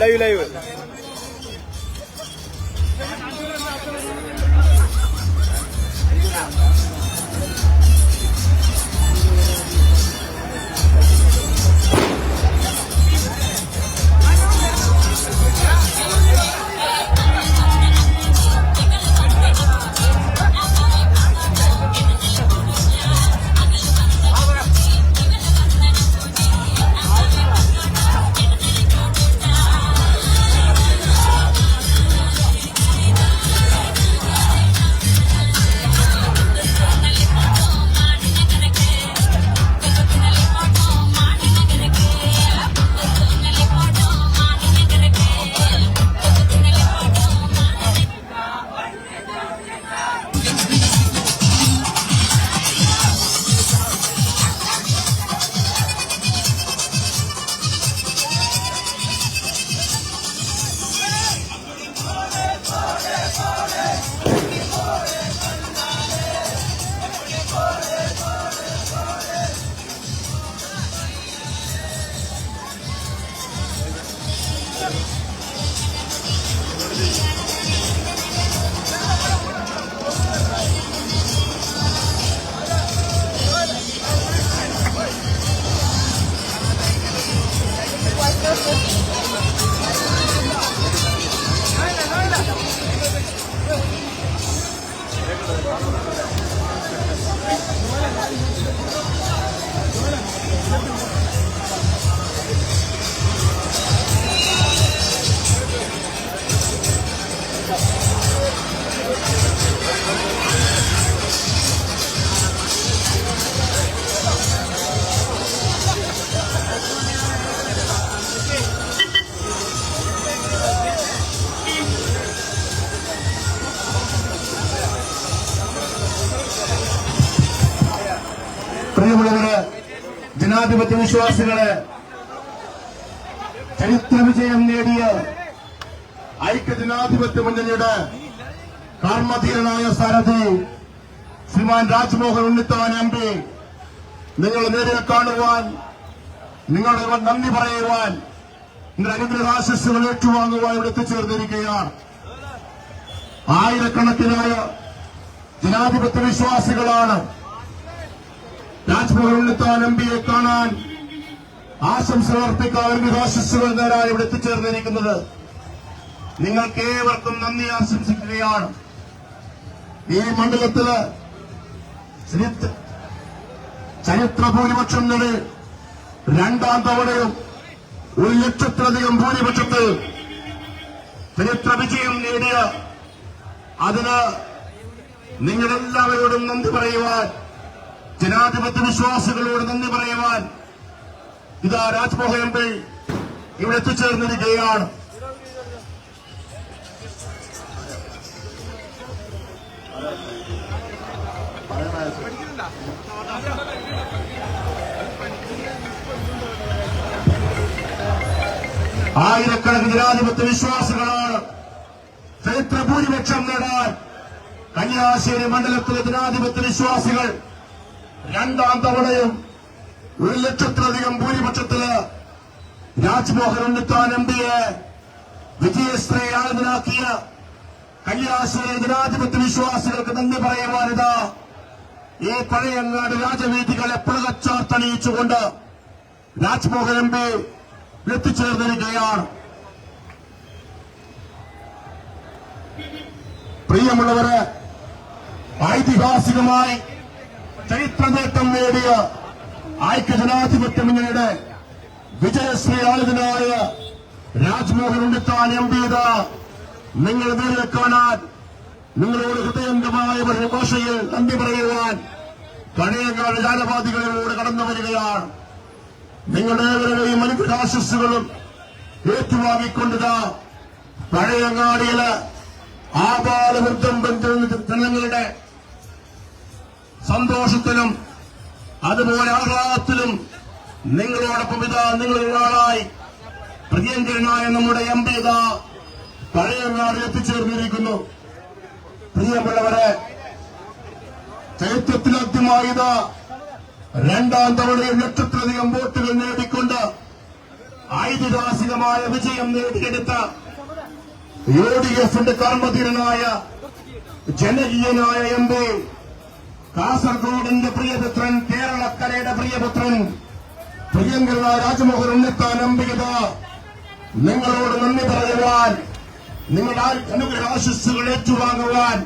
Live live. ജനാധിപത്യ വിശ്വാസികളെ ചരിത്ര വിജയം നേടിയ ഐക്യ ജനാധിപത്യ മുന്നണിയുടെ കർമ്മധീരനായ സാരഥി ശ്രീമാൻ രാജ്മോഹൻ ഉണ്ണിത്താൻ എം പി. നിങ്ങൾ നേരിൽ കാണുവാൻ നിങ്ങളുടെ നന്ദി പറയുവാൻ നിങ്ങളുടെ ഏറ്റുവാങ്ങുവാൻ ഇവിടെ എത്തിച്ചേർന്നിരിക്കുകയാണ്. ആയിരക്കണക്കിനായ ജനാധിപത്യ വിശ്വാസികളാണ് രാജ്ഭവൻ ഉണ്ണിത്താൻ എം പിയെ കാണാൻ ആശംസകൾ അർപ്പിക്കാൻ വിശ്വാസസ്സുകൾ നേരാൻ ഇവിടെ എത്തിച്ചേർന്നിരിക്കുന്നത്. നിങ്ങൾക്ക് ഏവർക്കും നന്ദി ആശംസിക്കുകയാണ്. ഈ മണ്ഡലത്തിൽ ചരിത്ര ഭൂരിപക്ഷം നേടി രണ്ടാം തവണയും ഒരു ലക്ഷത്തിലധികം ഭൂരിപക്ഷത്തിൽ ചരിത്ര വിജയം നേടിയ അതിന് നിങ്ങളെല്ലാവരോടും നന്ദി പറയുവാൻ ജനാധിപത്യ വിശ്വാസികളോട് നന്ദി പറയുവാൻ ഇതാ രാജ്മോഹൻ എം പി ഇവിടെ എത്തിച്ചേർന്നിരിക്കുകയാണ് ആയിരക്കണക്കിന് ജനാധിപത്യ വിശ്വാസികളാണ് ചരിത്ര ഭൂരിപക്ഷം നേടാൻ കന്യാശ്ശേരി മണ്ഡലത്തിലെ ജനാധിപത്യ വിശ്വാസികൾ രണ്ടാം തവണയും ഒരു ലക്ഷത്തിലധികം ഭൂരിപക്ഷത്തിൽ രാജ്മോഹൻ ഉണ്ണിത്താൻ എം പിയെ വിജയശ്രീ ആനന്ദനാക്കിയ കല്യാശ്രീ ജനാധിപത്യ വിശ്വാസികൾക്ക് നന്ദി പറയുവാനിതാ ഈ പഴയങ്ങാട് രാജവീതികളെ പുളകച്ചാർത്തണിയിച്ചുകൊണ്ട് രാജ്മോഹൻ എം പി എത്തിച്ചേർന്നിരിക്കുകയാണ്. പ്രിയമുള്ളവര് ഐതിഹാസികമായി ചരിത്ര നേട്ടം നേടിയ ഐക്യ ജനാധിപത്യ മുന്നണിയുടെ വിജയശ്രീ ആളിതനായ രാജ്മോഹൻ ഉണ്ണിത്താൻ എം പിത നിങ്ങൾ നേരിൽ കാണാൻ നിങ്ങളോട് ഹൃദയംഗമായ ഒരു ഭാഷയിൽ നന്ദി പറയുവാൻ കണിയങ്കാട് ജാലവാദികളിലൂടെ കടന്നു വരികയാണ്. നിങ്ങളുടെ ഏവരുടെയും അനുഗ്രഹാശസ്സുകളും ഏറ്റുവാങ്ങിക്കൊണ്ടത് പഴയങ്ങാടിയിലെ ആപാലവൃദ്ധം ജനങ്ങളുടെ സന്തോഷത്തിലും അതുപോലെ ആഹ്ലാദത്തിലും നിങ്ങളോടൊപ്പം ഇതാ നിങ്ങൾ ഒരാളായി പ്രിയങ്കരനായ നമ്മുടെ എം പി ഇതാ പഴയ നാട് എത്തിച്ചേർന്നിരിക്കുന്നു. പ്രിയമുള്ളവരെ ചരിത്രത്തിലാദ്യമായി ഇതാ രണ്ടാം തവണയും ലക്ഷത്തിലധികം വോട്ടുകൾ നേടിക്കൊണ്ട് ഐതിഹാസികമായ വിജയം നേടിയെടുത്ത യു ഡി എഫിന്റെ കർമ്മധീരനായ ജനകീയനായ എം പി കാസർഗോഡിന്റെ പ്രിയപുത്രൻ കേരളക്കരയുടെ പ്രിയപുത്രൻ പ്രിയങ്കുള്ള രാജമോഹൻ ഉണ്ണിത്താൻ അമ്പികത നിങ്ങളോട് നന്ദി പറയുവാൻ നിങ്ങളുടെ അനുഗ്രഹ ആശസ്സുകൾ ഏറ്റുവാങ്ങുവാൻ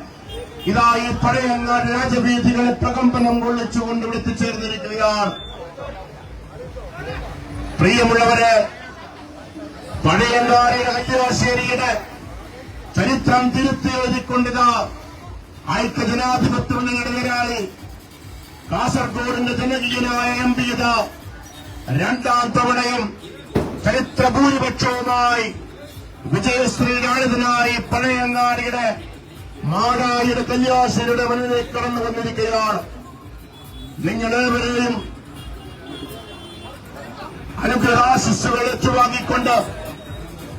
ഇതാ ഈ പഴയങ്ങാട് രാജവീഥികളെ പ്രകമ്പനം കൊള്ളിച്ചുകൊണ്ട് വിളിച്ചുചേർന്നിരിക്കുകയാണ്. പ്രിയമുള്ളവരെ പഴയങ്ങാടിയുടെ കല്യാശ്ശേരിയുടെ ചരിത്രം തിരുത്തി എഴുതിക്കൊണ്ടിതാ ഐക്യജനാധിപത്യ എതിരാളി കാസർഗോഡിന്റെ ജനകീയനായ എം പി ഇത രണ്ടാം തവണയും ചരിത്ര ഭൂരിപക്ഷവുമായി വിജയശ്രീ രാളിതനായി പഴയങ്ങാടിയുടെ മാടായിയുടെ കല്യാശ്ശേരിയുടെ മുന്നിലേക്ക് കടന്നു വന്നിരിക്കുകയാണ്. നിങ്ങളേവരെയും അനുഗ്രഹാശിസ്സുകൾ ഏറ്റുവാങ്ങിക്കൊണ്ട്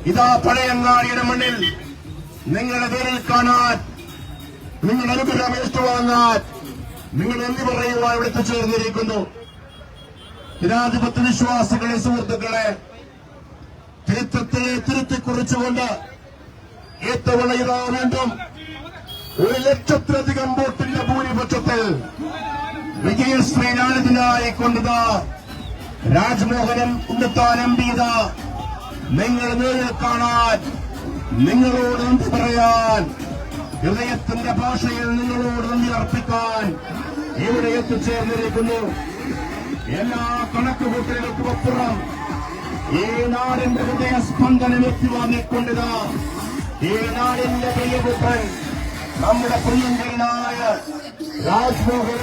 ഇതാ പഴയങ്ങാടിയുടെ മണ്ണിൽ നിങ്ങളുടെ പേരിൽ കാണാൻ നിങ്ങൾ അനുഗ്രഹം ഏറ്റുവാങ്ങാൻ നിങ്ങൾ എന്ത് പറയുവാൻ ഇവിടെ എത്തിച്ചേർന്നിരിക്കുന്നു ജനാധിപത്യ വിശ്വാസികളെ സുഹൃത്തുക്കളെ ചരിത്രത്തെ തിരുത്തിക്കുറിച്ചുകൊണ്ട് ഏറ്റവും ഇതാ വീണ്ടും ഒരു ലക്ഷത്തിലധികം വോട്ടിന്റെ ഭൂരിപക്ഷത്തിൽ വിജയശ്രീ ലാളിതനായി കൊണ്ടതാ രാജ്മോഹനം ഉണ്ണിത്താൻ എം നിങ്ങൾ നേരിൽ കാണാൻ നിങ്ങളോട് എന്ത് പറയാൻ? ഹൃദയത്തിന്റെ ഭാഷയിൽ നിങ്ങളോട് നന്ദി അർപ്പിക്കാൻ ഇവിടെ എത്തിച്ചേർന്നിരിക്കുന്നു. എല്ലാ കണക്കുകൂട്ടലുകൾക്കും അപ്പുറം ഈ നാടിന്റെ ഹൃദയ സ്പന്ദനം എത്തിവാങ്ങിക്കൊണ്ടിതാ ഈ നാടിന്റെ പ്രിയപുത്രൻ നമ്മുടെ പ്രിയങ്കരനായ രാജ്മോഹൻ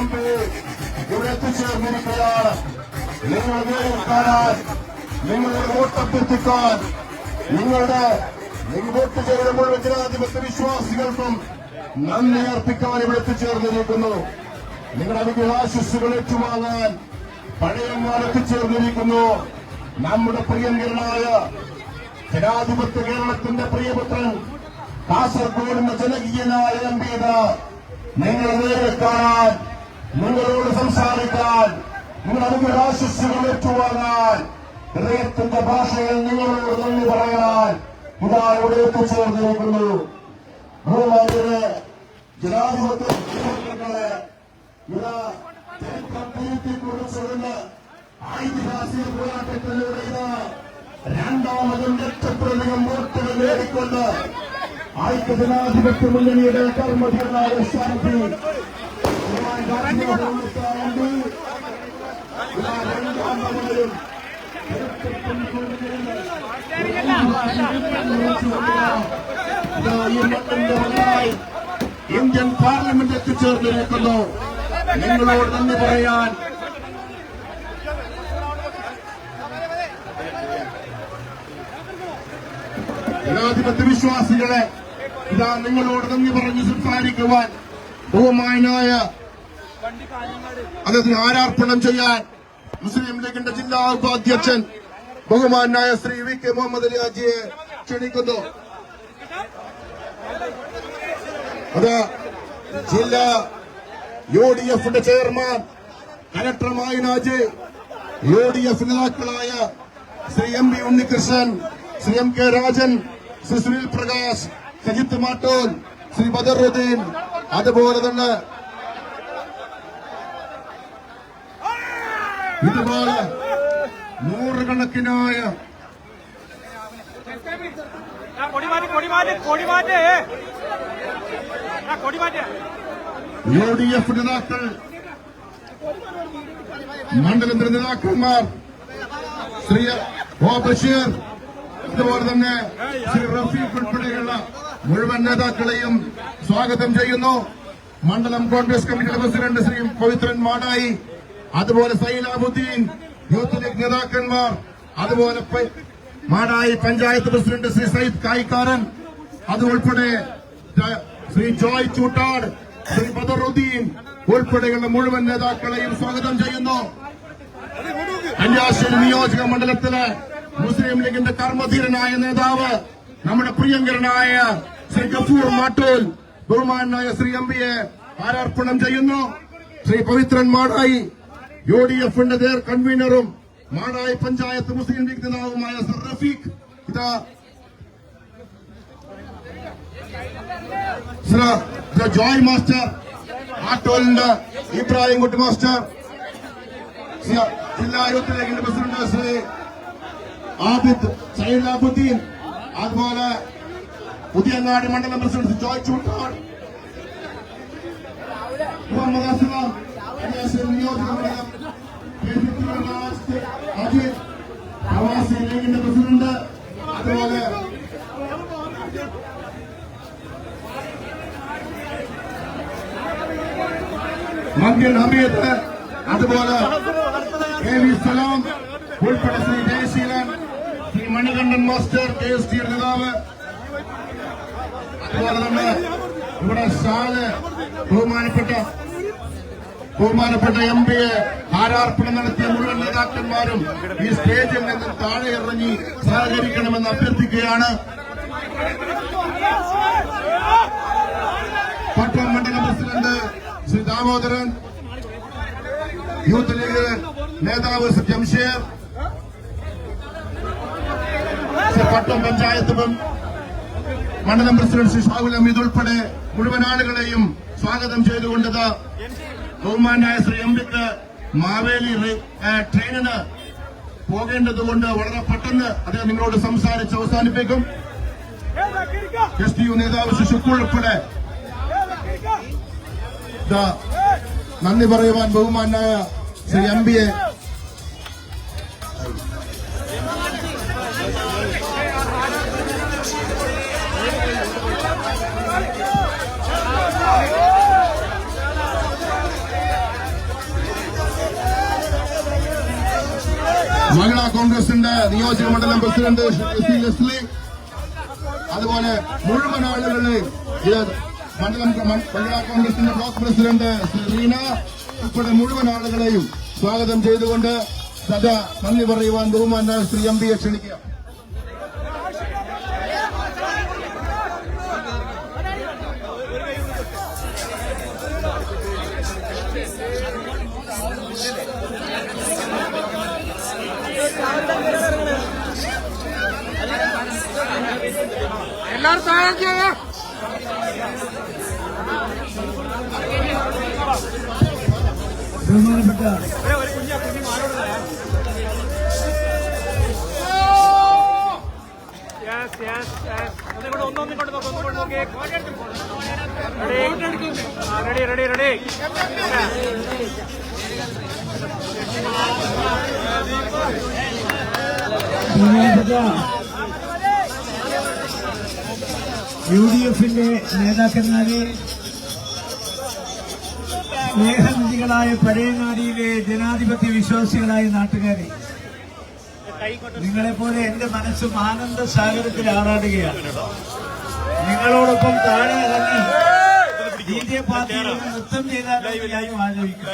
ഇവിടെ എത്തിച്ചേർന്നിരിക്കുകയാണ്. നിങ്ങൾ നേരിൽ കാണാൻ നിങ്ങളുടെ വോട്ടഭ്യർത്ഥിക്കാൻ നിങ്ങളുടെ നിങ്ങൾ ചേരുന്ന മുഴുവൻ ജനാധിപത്യ വിശ്വാസികൾക്കും നന്ദി അർപ്പിക്കാൻ ഇവിടെ എത്തിച്ചേർന്നിരിക്കുന്നു. നിങ്ങളുടെ അനുഗ്രഹാശിസ്സുകൾ ഏറ്റുവാങ്ങാൻ പഴയന്മാർ എത്തിച്ചേർന്നിരിക്കുന്നു നമ്മുടെ പ്രിയങ്കരനായ ജനാധിപത്യ കേരളത്തിന്റെ പ്രിയപുത്രൻ കാസർഗോഡിന്റെ ജനകീയനായ എം പി നിങ്ങൾ നേരിൽ കാണാൻ നിങ്ങളോട് സംസാരിക്കാൻ നിങ്ങളുടെ അനുഗ്രഹാശിസ്സുകൾ ഏറ്റുവാങ്ങാൻ ഹൃദയത്തിന്റെ ഭാഷയിൽ നിങ്ങളോട് നന്ദി പറയാൻ ഇതാ ഇവിടെ എത്തിച്ചേർന്നിരിക്കുന്നു ബഹുമാന്യരെ ജനാധിപത്യ സുഹൃത്തുക്കളെ ഇതാ ചരിത്രം തിരുത്തി കുറിച്ചുകൊണ്ട് ഐതിഹാസിക പോരാട്ടത്തിലൂടെ ഇതാ രണ്ടാമതും ലക്ഷത്തിലധികം വോട്ടുകൾ നേടിക്കൊണ്ട് ഐക്യ ജനാധിപത്യ മുന്നണിയുടെ കർമ്മധീരനായ സ്ഥാനത്ത് ശ്രീമാൻ രാജ്മോഹൻ ഉണ്ണിത്താനുണ്ട്. ഇതാ രണ്ടാം തവണയും ചരിത്രത്തിൽ കൊണ്ടുവരുന്ന ഇതാ ഈ മണ്ണിന്റെ മുന്നിലായി ഇന്ത്യൻ പാർലമെന്റ് എത്തിച്ചേർന്നിരിക്കുന്നു. നിങ്ങളോട് നന്ദി പറയാൻ. ജനാധിപത്യ വിശ്വാസികളെ ഇതാ നിങ്ങളോട് നന്ദി പറഞ്ഞ് സംസാരിക്കുവാൻ ബഹുമാനായ അദ്ദേഹത്തിന് ആരാർപ്പണം ചെയ്യാൻ മുസ്ലിം ലീഗിന്റെ ജില്ലാ ഉപാധ്യക്ഷൻ ബഹുമാനായ ശ്രീ വി കെ മുഹമ്മദ് അലി ഹാജിയെ ക്ഷണിക്കുന്നു. അത് ജില്ലാ യു ഡി എഫിന്റെ ചെയർമാൻ കലക്ടർ മായനാജി യു ഡി എഫ് നേതാക്കളായ Shri M V Unnikrishnan Shri M K Rajan Shri Sunil Prakash Sajith Mattol Shri Badaruddin അതുപോലെ തന്നെ ഇതുപോലെ നൂറുകണക്കിനായ യു ഡി എഫ് നേതാക്കൾ മണ്ഡലത്തിലെ നേതാക്കന്മാർ ശ്രീ ഒ ബഷീർ അതുപോലെ തന്നെ ശ്രീ റഫീഖ് ഉൾപ്പെടെയുള്ള മുഴുവൻ നേതാക്കളെയും സ്വാഗതം ചെയ്യുന്നു. മണ്ഡലം കോൺഗ്രസ് കമ്മിറ്റിയുടെ പ്രസിഡന്റ് ശ്രീ പവിത്രൻ മാടായി അതുപോലെ സൈലാബുദ്ദീൻ യൂത്ത് ലീഗ് നേതാക്കന്മാർ അതുപോലെ മാടായി പഞ്ചായത്ത് പ്രസിഡന്റ് ശ്രീ സയ്യിദ് കായിക്കാരൻ അതുൾപ്പെടെ ശ്രീ ജോയ് ചൂട്ടാട് ശ്രീ ബദറുദ്ദീൻ ഉൾപ്പെടെയുള്ള മുഴുവൻ നേതാക്കളെയും സ്വാഗതം ചെയ്യുന്നു. കന്യാശ്ശേരി നിയോജക മണ്ഡലത്തിലെ മുസ്ലിം ലീഗിന്റെ കർമ്മധീരനായ നേതാവ് നമ്മുടെ പ്രിയങ്കരനായ ശ്രീ ഗഫൂർ മാട്ടൂൽ ബഹുമാനായ ശ്രീ എം പിയെ ആരാർപ്പണം ചെയ്യുന്നു. ശ്രീ പവിത്രൻ മാടായി യു ഡി എഫിന്റെ നേർ കൺവീനറും മാടായി പഞ്ചായത്ത് മുസ്ലിം ലീഗ് നേതാവുമായ സർ റഫീഖ്. ഇതാ ജോയ് മാസ്റ്റർ ആട്ടോലിന്റെ ഇബ്രാഹിം കുട്ടി മാസ്റ്റർ. ജില്ലാ യൂത്ത് ലീഗിന്റെ പ്രസിഡന്റ് ശ്രീ ആബിദ് സൈദ് അബുദ്ദീൻ അതുപോലെ പുതിയങ്ങാടി മണ്ഡലം പ്രസിഡന്റ് ജോയ് ചൂട്ടാൾ മുഹമ്മദ് അസ്ലാം. കന്യാസ്ത്രീ നിയോജക മണ്ഡലം അജിത് പ്രവാസി ലീഗിന്റെ പ്രസിഡന്റ് അതുപോലെ മദ്യൻ ഹമീദ് അതുപോലെ കെ വി സലാം ഉൾപ്പെടെ Shri Jayaseelan Shri Manikandan master K S T നേതാവ്. അതുപോലെ തന്നെ ഇവിടെ ഷാൽ ബഹുമാനപ്പെട്ട ബഹുമാനപ്പെട്ട എം പിയെ ഹാരാർപ്പണം നടത്തിയ മുഴുവൻ നേതാക്കന്മാരും ഈ സ്റ്റേജിൽ നിന്നും താഴെ ഇറങ്ങി സഹകരിക്കണമെന്ന് അഭ്യർത്ഥിക്കുകയാണ്. പട്ടം മണ്ഡല president Shri Damodaran youth league നേതാവ് ശ്രീ ജംഷേർ പട്ടം പഞ്ചായത്ത് മണ്ഡലം പ്രസിഡന്റ് ശ്രീ ഷാഹുൽ അമീദ് ഉൾപ്പെടെ മുഴുവൻ ആളുകളെയും സ്വാഗതം ചെയ്തുകൊണ്ടത് ബഹുമാനായ ശ്രീ എം പിക്ക് മാവേലി ട്രെയിനിന് പോകേണ്ടതുകൊണ്ട് വളരെ പെട്ടെന്ന് അദ്ദേഹം നിങ്ങളോട് സംസാരിച്ച് അവസാനിപ്പിക്കും. എസ് ടി യു നേതാവ് ശ്രീ ഷുക്കൂർ ഉൾപ്പെടെ. നന്ദി പറയുവാൻ ബഹുമാനായ ശ്രീ എം പിയെ മഹിളാ കോൺഗ്രസിന്റെ നിയോജക മണ്ഡലം പ്രസിഡന്റ് ശ്രീ സി ലെസ്ലി അതുപോലെ മുഴുവൻ ആളുകളെയും ഇത് മണ്ഡലം മ- മഹിളാ കോൺഗ്രസിന്റെ ബ്ലോക്ക് പ്രസിഡന്റ് ശ്രീ റീന ഉൾപ്പെടെ മുഴുവൻ ആളുകളെയും സ്വാഗതം ചെയ്തുകൊണ്ട് സദാ നന്ദി പറയുവാൻ ബഹുമാന ശ്രീ എം പിയെ ക്ഷണിക്കുക നോക്കി റെഡി റെഡി റെഡി ബഹുമാനപ്പെട്ട യു ഡി എഫിന്റെ നേതാക്കന്മാരെ സ്നേഹനിധികളായ പഴയങ്ങാടിയിലെ ജനാധിപത്യ വിശ്വാസികളായ നാട്ടുകാരെ നിങ്ങളെപ്പോലെ എന്റെ മനസ്സും ആനന്ദ സാഗരത്തിൽ ആറാടുകയാണ്. നിങ്ങളോടൊപ്പം താഴെ ഇറങ്ങി ജെ പാർട്ടിയിൽ നൃത്തം ചെയ്താലും ആലോചിക്കും.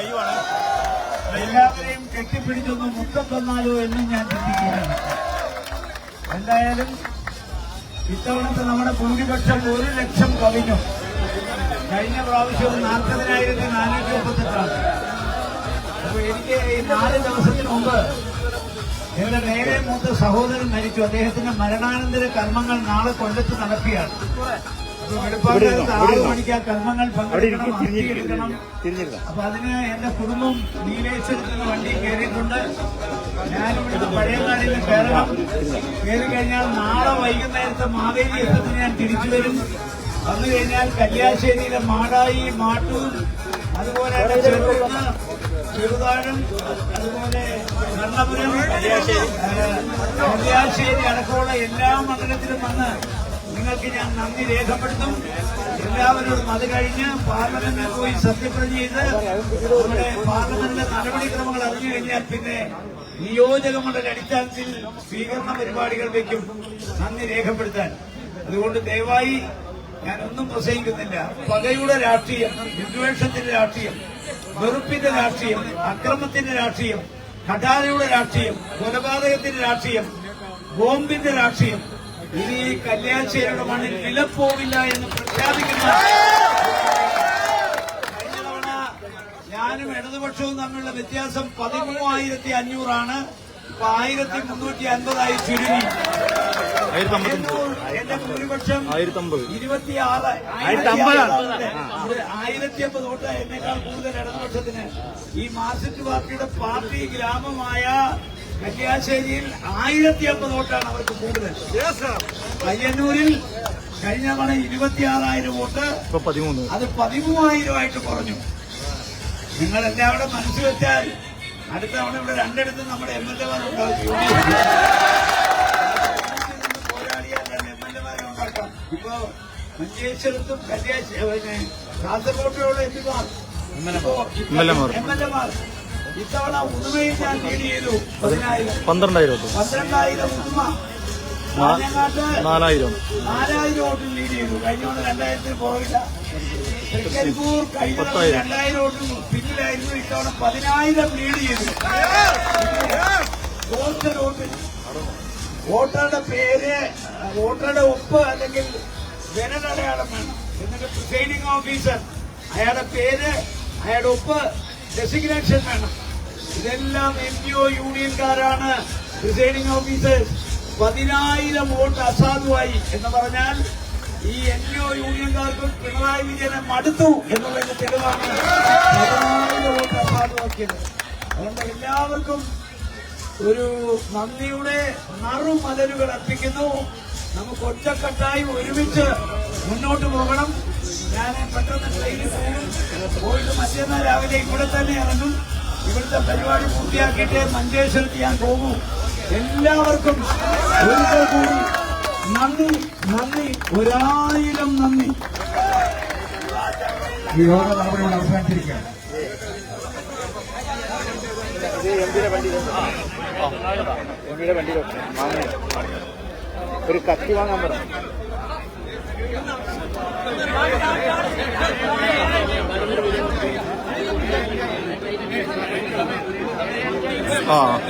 എല്ലാവരെയും കെട്ടിപ്പിടിച്ചൊന്ന് മുത്തം തന്നാലോ എന്നും ഞാൻ ചിന്തിക്കുകയാണ്. എന്തായാലും ഇത്തവണത്തെ നമ്മുടെ ഭൂരിപക്ഷം ഒരു ലക്ഷം കവിഞ്ഞു. കഴിഞ്ഞ പ്രാവശ്യം നാൽപ്പതിനായിരത്തി നാനൂറ്റി മുപ്പത്തെട്ടാണ്. അപ്പൊ എനിക്ക് ഈ നാല് ദിവസത്തിന് മുമ്പ് എന്റെ നേരെ മൂത്ത സഹോദരൻ മരിച്ചു. അദ്ദേഹത്തിന്റെ മരണാനന്തര കർമ്മങ്ങൾ നാളെ കൊല്ലത്ത് നടക്കുകയാണ്. അപ്പൊ കർമ്മങ്ങൾ പങ്കെടുക്കണം അതിന് എന്റെ കുടുംബം നീലേശ്വരത്തിന് വണ്ടി കയറിയിട്ടുണ്ട്. ഞാനിവിടുന്ന് പഴയ നിന്ന് കയറണം. കയറി കഴിഞ്ഞാൽ നാളെ വൈകുന്നേരത്തെ മാവേലി എത്തത്തിന് ഞാൻ തിരിച്ചു വരും. വന്നു കഴിഞ്ഞാൽ കല്യാശ്ശേരിയിലെ മാടായി മാട്ടൂർ അതുപോലെ തന്നെ ചെറുകുന്ന്, ചെറുതാഴം അതുപോലെ കണ്ണപുരം കല്യാശ്ശേരി അടക്കമുള്ള എല്ലാ മണ്ഡലത്തിലും വന്ന് നിങ്ങൾക്ക് ഞാൻ നന്ദി രേഖപ്പെടുത്തും. എല്ലാവരോടും അത് കഴിഞ്ഞ് പാർലമെന്റിൽ പോയി സത്യപ്രതി ചെയ്ത് നമ്മുടെ പാർലമെന്റിലെ നടപടിക്രമങ്ങൾ അറിഞ്ഞു കഴിഞ്ഞാൽ പിന്നെ നിയോജക മണ്ഡല അടിസ്ഥാനത്തിൽ സ്വീകരണ പരിപാടികൾ വയ്ക്കും നന്ദി രേഖപ്പെടുത്താൻ. അതുകൊണ്ട് ദയവായി ഞാനൊന്നും പ്രസംഗിക്കുന്നില്ല. പകയുടെ രാഷ്ട്രീയം വിദ്വേഷത്തിന്റെ രാഷ്ട്രീയം വെറുപ്പിന്റെ രാഷ്ട്രീയം അക്രമത്തിന്റെ രാഷ്ട്രീയം കടാരയുടെ രാഷ്ട്രീയം കൊലപാതകത്തിന്റെ രാഷ്ട്രീയം ബോംബിന്റെ രാഷ്ട്രീയം ഇനി ഈ കല്യാശ്ശേരിയുടെ മണ്ണിൽ വിലപ്പോവില്ല എന്ന് പ്രഖ്യാപിക്കുന്ന. കഴിഞ്ഞ തവണ ഞാനും ഇടതുപക്ഷവും തമ്മിലുള്ള വ്യത്യാസം പതിമൂവായിരത്തി അഞ്ഞൂറാണ് ഇപ്പൊ ആയിരത്തി മുന്നൂറ്റി അൻപതായി ചുരുങ്ങി എന്റെ ഭൂരിപക്ഷം ഇരുപത്തിയാറ്. ആയിരത്തി അമ്പത് വോട്ട് എന്നേക്കാൾ കൂടുതൽ ഇടതുപക്ഷത്തിന്. ഈ മാർക്സിസ്റ്റ് പാർട്ടിയുടെ പാർട്ടി ഗ്രാമമായ കല്യാശ്ശേരിയിൽ ആയിരത്തി അമ്പത് വോട്ടാണ് അവർക്ക് കൂടുതൽ. പയ്യന്നൂരിൽ കഴിഞ്ഞ തവണ ഇരുപത്തിയാറായിരം വോട്ട്. ഇപ്പൊ പതിമൂന്ന്. അത് പതിമൂവായിരമായിട്ട് കുറഞ്ഞു. നിങ്ങൾ എല്ലാവരും മനസ്സിൽ വെച്ചാൽ അടുത്ത തവണ ഇവിടെ രണ്ടിടത്ത് നമ്മുടെ എം എൽ പോരാടിയാൽ രണ്ട് എം എൽ എമാരെ ഉണ്ടാക്കാം. ഇപ്പോ മഞ്ചേശ്വരത്തും കല്യാശ്ശേരി പിന്നെ കാസർഗോട്ടിലുള്ള എം എൽ എ മാർ. എം എൽ എമാർ ഇത്തവണ ഉദുമയിൽ ഞാൻ ലീഡ് ചെയ്തു പതിനായിരം. പന്ത്രണ്ടായിരം. പന്ത്രണ്ടായിരം ഉദുമ നാലായിരം. നാലായിരം വോട്ടിൽ ലീഡ് ചെയ്തു. കഴിഞ്ഞ രണ്ടായിരത്തിന് പുറകില്ല തൃക്കരിപ്പൂർ കഴിഞ്ഞ രണ്ടായിരം വോട്ടിൽ പിന്നിലായിരുന്നു. ഇത്തവണ പതിനായിരം ലീഡ് ചെയ്തു. വോട്ടിൽ വോട്ടറുടെ പേര് വോട്ടറുടെ ഒപ്പ് അല്ലെങ്കിൽ ജനനടയാളം വേണം. എന്നിട്ട് പ്രിസൈഡിംഗ് ഓഫീസർ അയാളുടെ പേര് അയാളുടെ ഒപ്പ് ഡെസിഗ്നേഷൻ വേണം. ഇതെല്ലാം എൻ ജി ഒ യൂണിയൻകാരാണ്. പ്രിസൈഡിംഗ് ഓഫീസേഴ്സ് പതിനായിരം വോട്ട് അസാധുവായി എന്ന് പറഞ്ഞാൽ ഈ എൻ ജി ഒ യൂണിയൻകാർക്കും പിണറായി വിജയനെ മടുത്തു എന്നുള്ളതിന്റെ തെളിവാണ്. പതിനായിരം വോട്ട് അസാധുവാക്കിയത്. അതുകൊണ്ട് എല്ലാവർക്കും ഒരു നന്ദിയുടെ നറുമലരുകൾ അർപ്പിക്കുന്നു. നമുക്ക് ഒറ്റക്കെട്ടായി ഒരുമിച്ച് മുന്നോട്ട് പോകണം. ഞാൻ പെട്ടെന്ന് ട്രെയിനിൽ പോകും. പോയിട്ട് മറ്റന്നാൾ രാവിലെ ഇവിടെ തന്നെ ഇറങ്ങും. ഇവിടുത്തെ പരിപാടി പൂർത്തിയാക്കിയിട്ട് മഞ്ചേശ്വരത്ത് ഞാൻ പോകും. എല്ലാവർക്കും ഒരിക്കൽ കൂടി നന്ദി നന്ദി ഒരായിരം നന്ദി. ഈ യോഗ നടപടികൾ അവസാനിച്ചിരിക്കുകയാണ്. എമ്മിയുടെ വണ്ടിയിലോട്ട് ഒരു കത്തി വാങ്ങാൻ പറ. ಹಾಂ.